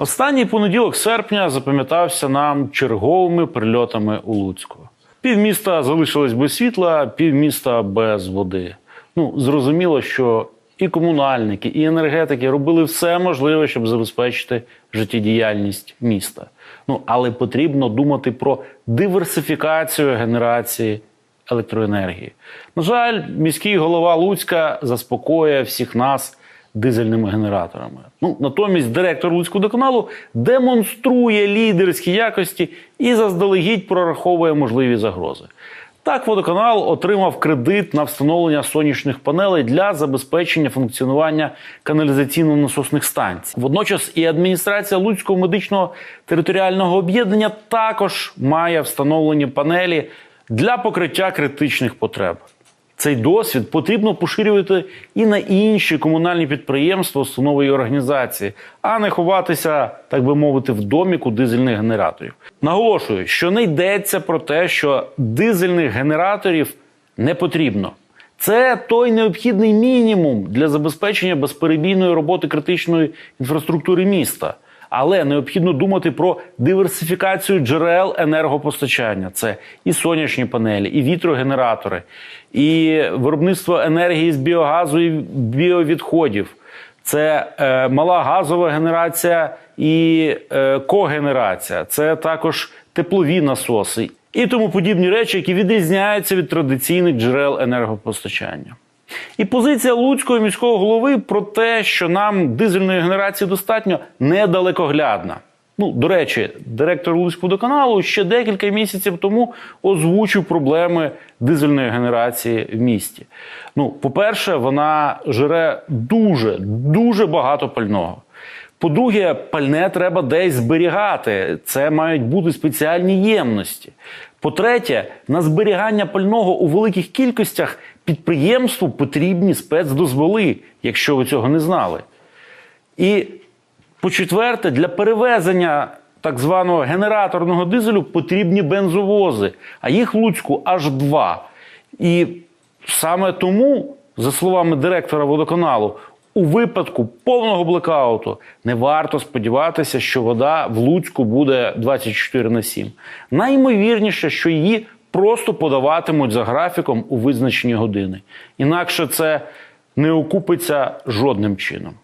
Останній понеділок серпня запам'ятався нам черговими прильотами у Луцьку. Півміста залишилось без світла, півміста без води. Ну, зрозуміло, що і комунальники, і енергетики робили все можливе, щоб забезпечити життєдіяльність міста. Ну, але потрібно думати про диверсифікацію генерації електроенергії. На жаль, міський голова Луцька заспокоює всіх нас дизельними генераторами. Ну, натомість директор Луцького доканалу демонструє лідерські якості і заздалегідь прораховує можливі загрози. Так, водоканал отримав кредит на встановлення сонячних панелей для забезпечення функціонування каналізаційно-насосних станцій. Водночас і адміністрація Луцького медичного територіального об'єднання також має встановлені панелі для покриття критичних потреб. Цей досвід потрібно поширювати і на інші комунальні підприємства, установи і організації, а не ховатися, так би мовити, в доміку дизельних генераторів. Наголошую, що не йдеться про те, що дизельних генераторів не потрібно. Це той необхідний мінімум для забезпечення безперебійної роботи критичної інфраструктури міста. Але необхідно думати про диверсифікацію джерел енергопостачання. Це і сонячні панелі, і вітрогенератори, і виробництво енергії з біогазу і біовідходів. Це е, мала газова генерація і е, когенерація. Це також теплові насоси і тому подібні речі, які відрізняються від традиційних джерел енергопостачання. І позиція Луцького міського голови про те, що нам дизельної генерації достатньо, недалекоглядна. Ну, до речі, директор Луцького водоканалу ще декілька місяців тому озвучив проблеми дизельної генерації в місті. Ну, по-перше, вона жере дуже, дуже багато пального. По-друге, пальне треба десь зберігати. Це мають бути спеціальні ємності. По-третє, на зберігання пального у великих кількостях підприємству потрібні спецдозволи, якщо ви цього не знали. І по-четверте, для перевезення так званого генераторного дизелю потрібні бензовози, а їх в Луцьку аж два. І саме тому, за словами директора водоканалу, у випадку повного блекауту не варто сподіватися, що вода в Луцьку буде 24 на 7. Наймовірніше, що її просто подаватимуть за графіком у визначені години. Інакше це не окупиться жодним чином.